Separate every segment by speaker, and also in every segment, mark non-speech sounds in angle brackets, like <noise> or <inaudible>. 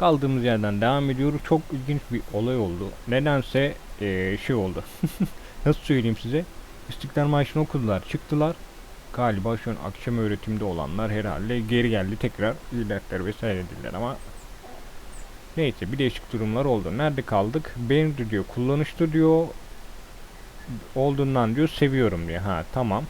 Speaker 1: Kaldığımız yerden devam ediyoruz. Çok ilginç bir olay oldu. Nedense eee, şey oldu. <laughs> Nasıl söyleyeyim size? İstiklal Marşı'nı okudular. Çıktılar. Galiba şu an akşam öğretimde olanlar herhalde geri geldi tekrar iletler vesaire dediler ama neyse bir değişik durumlar oldu. Nerede kaldık? Beğendi diyor, kullanışlı diyor, olduğundan diyor seviyorum diyor. Ha tamam.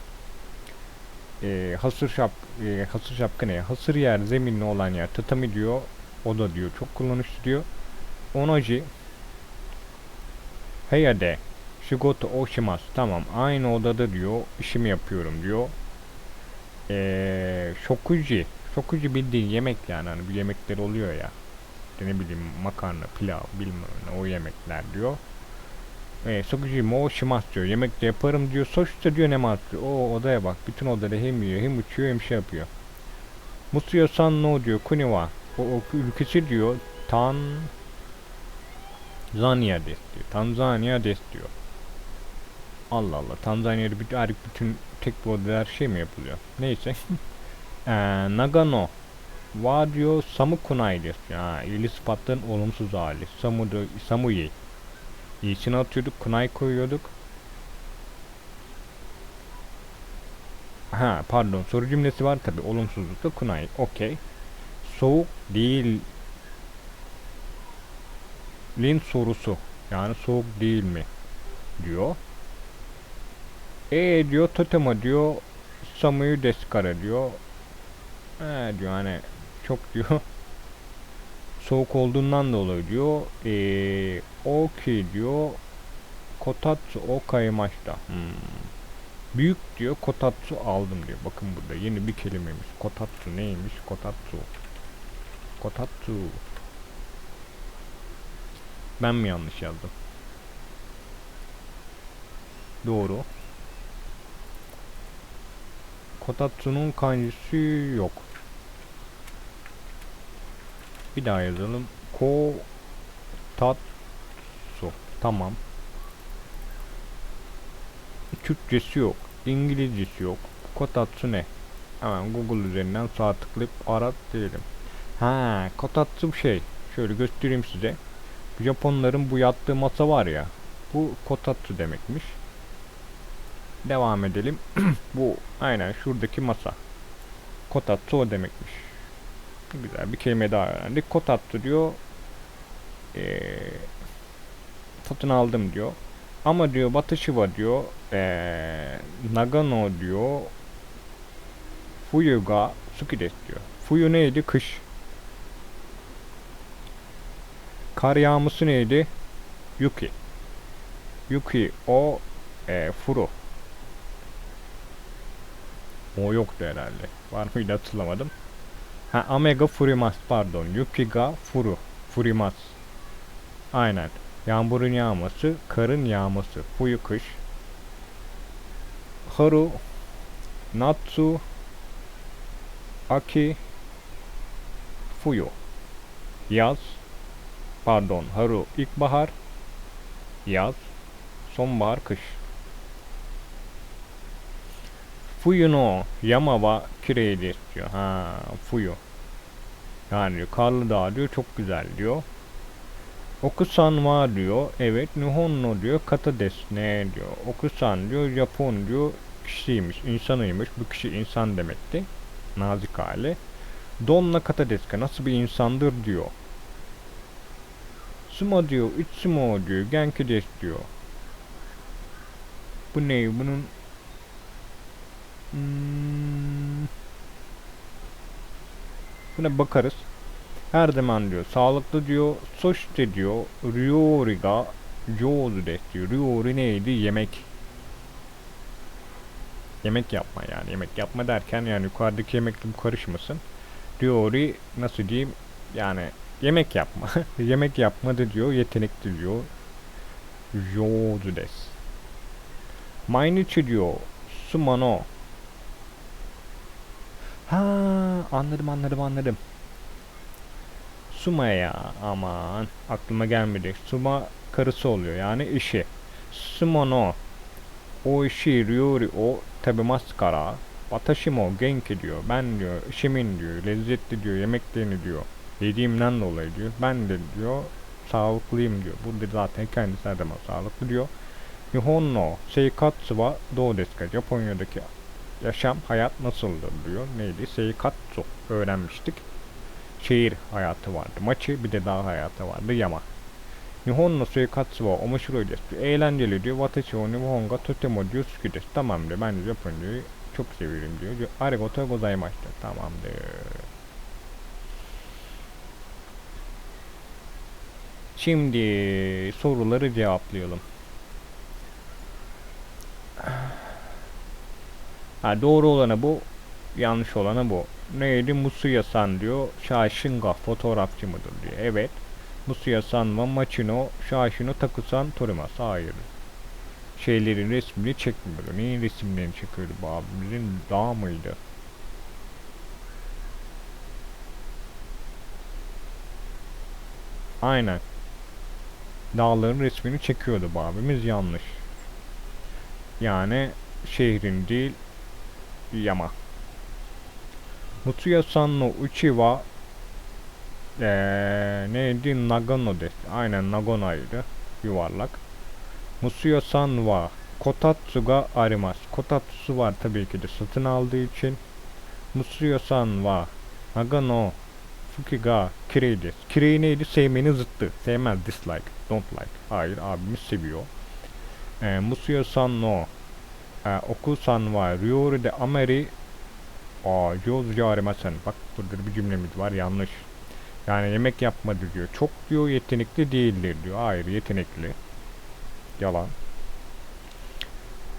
Speaker 1: Ee, hasır şap, e, hasır şapka ne? Hasır yer, zeminli olan yer, tatami diyor. O da diyor çok kullanışlı diyor. Onoji Heyade Shigoto o shimasu. Tamam aynı odada diyor işimi yapıyorum diyor. Eee shokuji. Shokuji bildiğin yemek yani hani bir yemekler oluyor ya. İşte ne bileyim makarna, pilav bilmem ne o yemekler diyor. E, shokuji mo shimasu diyor. Yemek de yaparım diyor. Sonuçta diyor ne mas diyor. O odaya bak. Bütün odada hem yiyor hem uçuyor hem şey yapıyor. Musuyo san no diyor. Kuni wa. O, o ülkesi diyor. Tan Zanya diyor. Tanzanya diyor. Allah Allah. Tanzanya'da bütün, her bütün tek bir odada her şey mi yapılıyor? Neyse. Eee <laughs> Nagano wa diyor Samu Kunai diyor. Ha, iyili sıfatların olumsuz hali. Samu Samuyi. İyisini atıyorduk. Kunai koyuyorduk. Ha pardon soru cümlesi var tabi olumsuzlukta kunai okey soğuk değil lin sorusu yani soğuk değil mi diyor e diyor totemo diyor samuyu deskara diyor he diyor hani çok diyor <laughs> soğuk olduğundan dolayı diyor e, okey diyor kotatsu o kaymaşta hmm. Büyük diyor kotatsu aldım diyor. Bakın burada yeni bir kelimeymiş. Kotatsu neymiş? Kotatsu. Kotatsu. Ben mi yanlış yazdım? Doğru. Kotatsu'nun kanjisi yok. Bir daha yazalım. Ko tatsu. Tamam. Türkçesi yok. İngilizcesi yok. Kotatsu ne? Hemen Google üzerinden sağ tıklayıp arat diyelim. Ha, kotatsu şey. Şöyle göstereyim size. Japonların bu yattığı masa var ya. Bu kotatsu demekmiş. Devam edelim. <clears throat> bu aynen şuradaki masa. Kotatsu o demekmiş. Güzel bir kelime daha öğrendik. Kotatsu diyor. Ee, satın aldım diyor. Ama diyor Batashiwa diyor ee, Nagano diyor Fuyu ga suki desu diyor. Fuyu neydi? Kış. Kar yağması neydi? Yuki. Yuki o e, furu. O yoktu herhalde. Var mıydı hatırlamadım. Ha Amega furimas pardon. Yuki ga furu. Furimas. Aynen. Yağmurun yağması, karın yağması. Fuyu kış. Haru, Natsu, Aki, Fuyu. Yaz, pardon, Haru ilkbahar, yaz, sonbahar, kış. Fuyu no yama wa kirei desu diyor. Ha, Fuyu. Yani diyor, karlı dağ diyor çok güzel diyor. Okusan wa diyor. Evet. Nihon no diyor. Kata desu ne diyor. Okusan diyor. Japon diyor. Kişiymiş. insanıymış. Bu kişi insan demekti. Nazik hali. Donna kata desu ka. Nasıl bir insandır diyor. Sumo diyor. Itsumo diyor. Genki desu diyor. Bu ne? Bunun hmm, buna bakarız. Her zaman diyor sağlıklı diyor. Soşte diyor ryori ga jouzu desu diyor. Ryori neydi? Yemek. Yemek yapma yani. Yemek yapma derken yani yukarıdaki yemekle bu karışmasın. Ryori nasıl diyeyim? Yani yemek yapma. <laughs> yemek yapmadı diyor. Yetenekli diyor. Jouzu desu. Mainichi diyor. Sumo no. Ha anladım anladım anladım. Suma'ya aman aklıma gelmedi. Suma karısı oluyor yani işi. Sumo no oishii ryori o tabemasu kara watashi mo genki diyor. Ben diyor işimin diyor lezzetli diyor yemeklerini diyor Yediğimden dolayı diyor. Ben de diyor sağlıklıyım diyor. Burada zaten kendisi her zaman sağlıklı diyor. Nihon no seikatsu wa dou desu ka? Japonya'daki yaşam, hayat nasıldır diyor. Neydi? Seikatsu öğrenmiştik. Şehir hayatı vardı. Maçı bir de dağ hayatı vardı. Yama. Nihon no seikatsu wa omoshiroi desu. diyor. Eğlenceli diyor. Watashi o Nihon ga totemo diyor suki desu. Tamam diyor. Ben Japonya'yı çok seviyorum diyor. diyor. Arigato gozaimashita. Şimdi soruları cevaplayalım. Ha, doğru olanı bu, yanlış olanı bu. Neydi? Musuya-san diyor. Şaşınga fotoğrafçı mıdır diyor. Evet. Musuya-san wa Machino Şaşino Takusan Torimas. Hayır. Şeylerin resmini çekmiyordu. Neyin resimlerini çekiyordu bu abimizin? Dağ mıydı? Aynen. Dağların resmini çekiyordu bu abimiz yanlış. Yani şehrin değil yama. Mutsuya-san no uchi wa eee neydi? Nagano desu. Aynen Nagano'ydı. Yuvarlak. Mutsuya-san wa kotatsu ga arimasu. Kotatsu var tabii ki de satın aldığı için. Mutsuya-san wa Nagano Fuki ga kirei desu. Kirei neydi? Sevmenin zıttı. Sevmez. Dislike. Don't like. Hayır abimiz seviyor. E, Musuya-san no e, Oku-san wa Ryoru de Ameri Aa, Jozu arimasen. Bak burada bir cümlemiz var yanlış. Yani yemek yapmadı diyor. Çok diyor yetenekli değildir diyor. Hayır yetenekli. Yalan.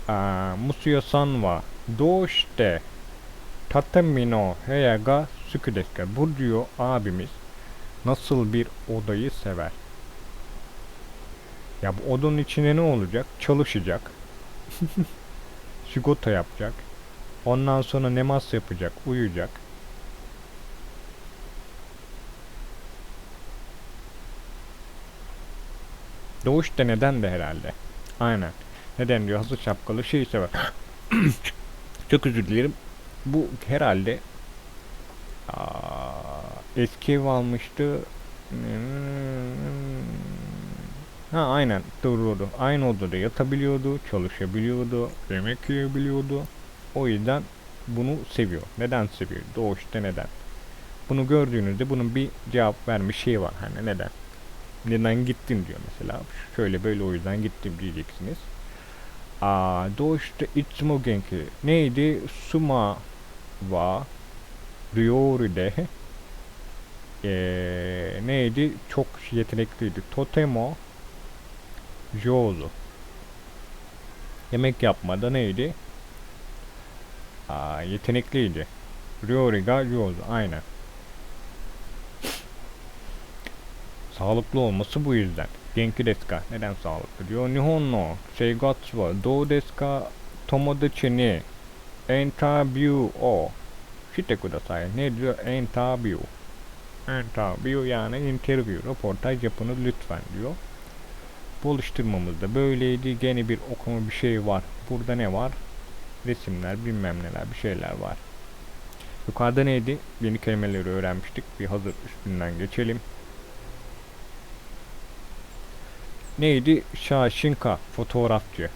Speaker 1: Aa, Musuya-san wa Doshite Tatami no heya ga suki desu ka? Bu diyor abimiz nasıl bir odayı sever? Ya bu odanın içinde ne olacak? Çalışacak. <laughs> Sigorta yapacak. Ondan sonra namaz yapacak, uyuyacak. Doğuş da neden de herhalde. Aynen. Neden diyor hazır şapkalı şey sever. <coughs> Çok özür dilerim. Bu herhalde eski ev almıştı. Ha aynen doğru. Aynı odada yatabiliyordu, çalışabiliyordu, yemek yiyebiliyordu. O yüzden bunu seviyor. Neden seviyor? Doğuşta neden? Bunu gördüğünüzde bunun bir cevap vermiş şey var. Hani neden? Neden gittin diyor mesela. Şöyle böyle o yüzden gittim diyeceksiniz. Aa, doğuşta itsumo genki. Neydi? Suma wa ryoru de ee, neydi? Çok yetenekliydi. Totemo Jozu. Yemek yapmada neydi? Aa, yetenekliydi. Ryori ga Jozu. Aynen. Sağlıklı olması bu yüzden. Genki desu? Neden sağlıklı diyor. Nihon no seigatsu wa dou desu ka? Tomodachi ni interview o shite kudasai. Ne diyor? Interview. Interview yani interview. Röportaj yapınız lütfen diyor. Bu oluşturmamızda böyleydi. Gene bir okuma bir şey var. Burada ne var? Resimler, bilmem neler, bir şeyler var. Yukarıda neydi? Yeni kelimeleri öğrenmiştik. Bir hazır üstünden geçelim. Neydi? Şaşinka, fotoğrafçı.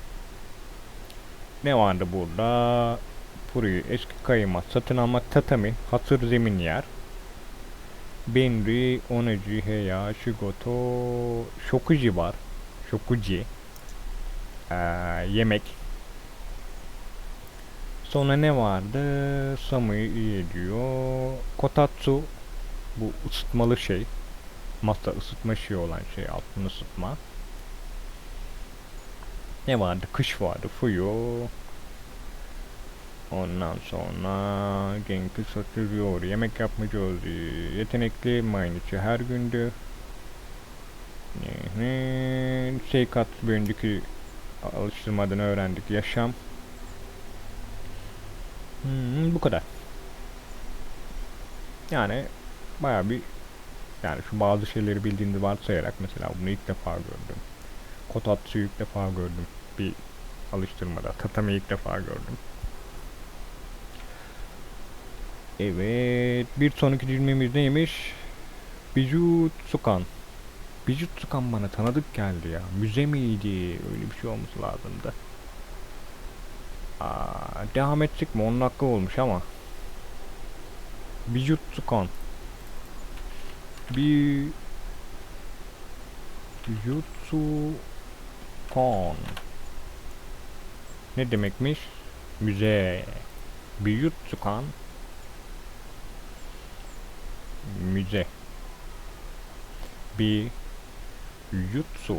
Speaker 1: Ne vardı burada? Puruyu, eski kayma, satın almak, tatami, hasır zemin yer. Benri, onaji, heya, shigoto, shokuji var. Shokuji. Ee, yemek. Sonra ne vardı? Samu'yu iyi ediyor. Kotatsu. Bu ısıtmalı şey. Masa ısıtma şey olan şey. Altını ısıtma. Ne vardı? Kış vardı. Fuyu. Ondan sonra Genki satırıyor. Yemek yapmayacağız. Yetenekli Mainichi her gündü. Seikat bir önceki alıştırmadan öğrendik. Yaşam. Hmm, bu kadar. Yani baya bir yani şu bazı şeyleri bildiğini varsayarak mesela bunu ilk defa gördüm. Kotatsu'yu ilk defa gördüm. Bir alıştırmada. Tatami'yi ilk defa gördüm. Evet. Bir sonraki cümlemiz neymiş? Bijutsukan. Bijutsukan bana tanıdık geldi ya. Müze miydi? Öyle bir şey olması lazımdı. Aa, devam edecek mi? Onun hakkı olmuş ama. Bijutsukan. Bi... Bijutsukan. Ne demekmiş? Müze. Bijutsukan müze. Bir yutsu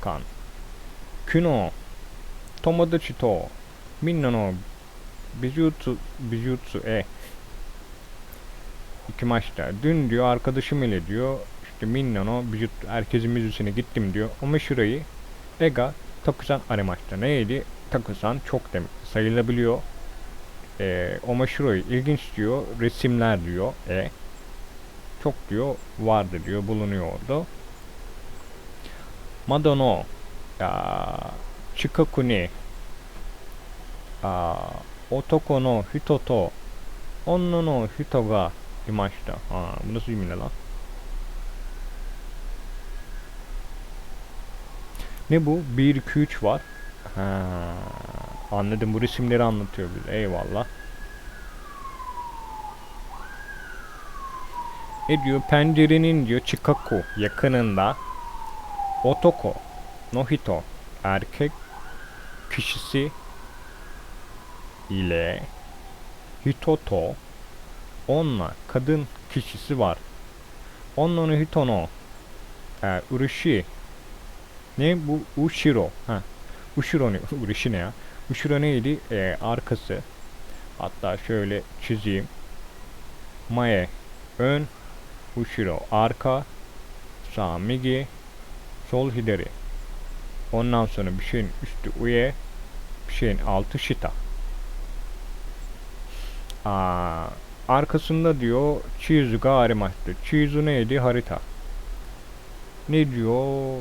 Speaker 1: kan. Kuno tomodachi to minna no bijutsu bijutsu e. Maçta. Dün diyor arkadaşım ile diyor işte minna no bijutsu herkesin müzesine gittim diyor. Ama şurayı ega takusan aremaçta neydi? Takusan çok demek sayılabiliyor. E, ee, Omashiroi ilginç diyor resimler diyor e çok diyor vardı diyor bulunuyordu. Madono Chikaku ni Otoko no hito to Onno no hito ga imashita. Ha, bu nasıl cümle lan? Ne bu? 1, 2, 3 var. Ha, anladım. Bu resimleri anlatıyor bize. Eyvallah. Ne diyor? Pencerenin diyor Chicago yakınında Otoko no hito erkek kişisi ile hitoto onunla kadın kişisi var. Onunla hitono e, urishi ne bu? Ushiro. Ha. Ushiro ne? <laughs> Urishi ne ya? Ushiro neydi? E, arkası. Hatta şöyle çizeyim. Mae. Ön ushiro arka sağ migi sol hidari Ondan sonra bir şeyin üstü uye, bir şeyin altı shita. Aa, arkasında diyor Chizu ga arimashita. Chizu neydi? Harita. Ne diyor?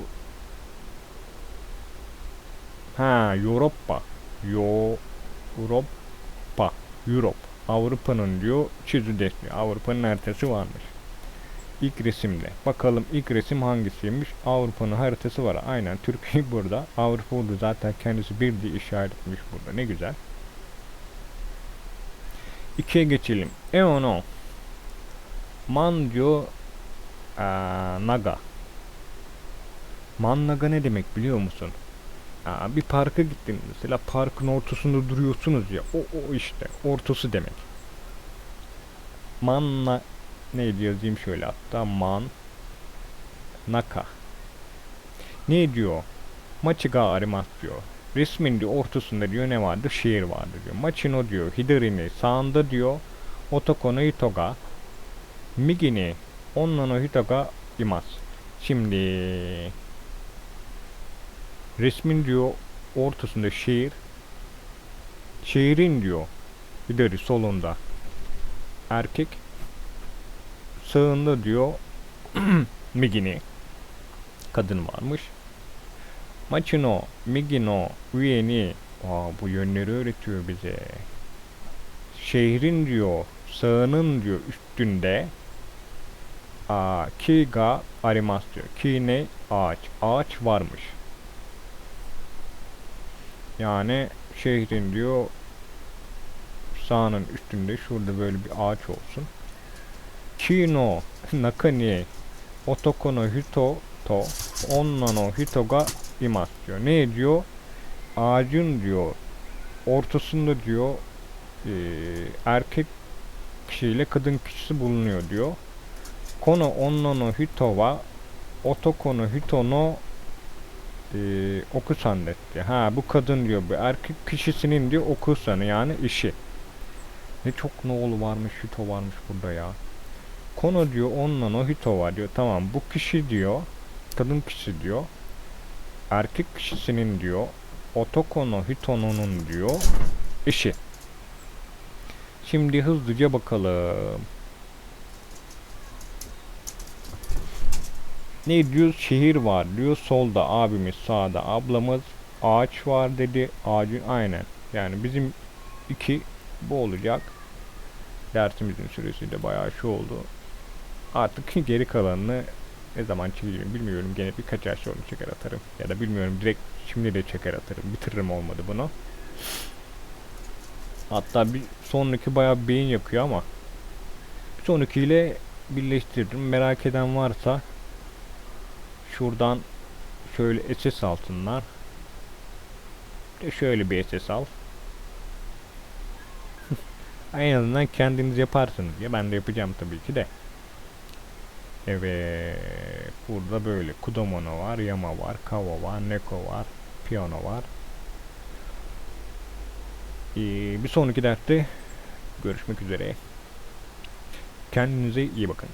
Speaker 1: Ha, Avrupa. Yo, Avrupa. Europe. Avrupa'nın diyor desni. Avrupa'nın haritası varmış. İlk resimde. Bakalım ilk resim hangisiymiş? Avrupa'nın haritası var. Aynen Türkiye <laughs> burada. Avrupa oldu zaten kendisi bir diye işaret etmiş burada. Ne güzel. İkiye geçelim. Eono. Man diyor ee, Naga. Man Naga ne demek biliyor musun? Aa, bir parka gittin mesela parkın ortasında duruyorsunuz ya o, o işte ortası demek. Manna neydi yazayım şöyle hatta? Man naka. Ne diyor? Maçı ga arimasu diyor. Resmin diyor ortasında diyor ne vardır? Şehir vardır diyor. Maçın o diyor hidarini sağında diyor. Otoko no hito ga migi ni onna no hito ga imasu. Şimdi resmin diyor ortasında şehir şehrin diyor hidari solunda erkek sağında diyor <clears throat> Migini kadın varmış. Machino Migino Ueni Aa, bu yönleri öğretiyor bize. Şehrin diyor sağının diyor üstünde Aa, ki ga arimas diyor. Ki ne? Ağaç. Ağaç varmış. Yani şehrin diyor sağının üstünde şurada böyle bir ağaç olsun. 木の中に男の人と女の人がいますdiyor. Ne diyor? Ağacın diyor ortasında diyor e, erkek kişiyle kadın kişisi bulunuyor diyor. Kono onna no hito wa otoko no hito no e, okusan detti. Ha bu kadın diyor bu erkek kişisinin diyor okusanı yani işi. Ne çok ne oğlu varmış hito varmış burada ya. Konu diyor onunla no hito var diyor. Tamam bu kişi diyor. Kadın kişi diyor. Erkek kişisinin diyor. Otoko no diyor. işi. Şimdi hızlıca bakalım. Ne diyor? Şehir var diyor. Solda abimiz sağda ablamız. Ağaç var dedi. Ağacın aynen. Yani bizim iki bu olacak. Dersimizin süresi de bayağı şu oldu. Artık <laughs> geri kalanını ne zaman çekeceğim bilmiyorum. Gene birkaç ay sonra çeker atarım. Ya da bilmiyorum direkt şimdi de çeker atarım. Bitiririm olmadı bunu. Hatta bir sonraki bayağı beyin yakıyor ama bir sonrakiyle birleştiririm. Merak eden varsa şuradan şöyle SS altınlar. Şöyle bir SS al. <laughs> en azından kendiniz yaparsınız ya ben de yapacağım tabii ki de. Evet burada böyle Kudomono var, Yama var, Kawa var, Neko var, Piyano var. Ee, bir sonraki derste görüşmek üzere. Kendinize iyi bakın.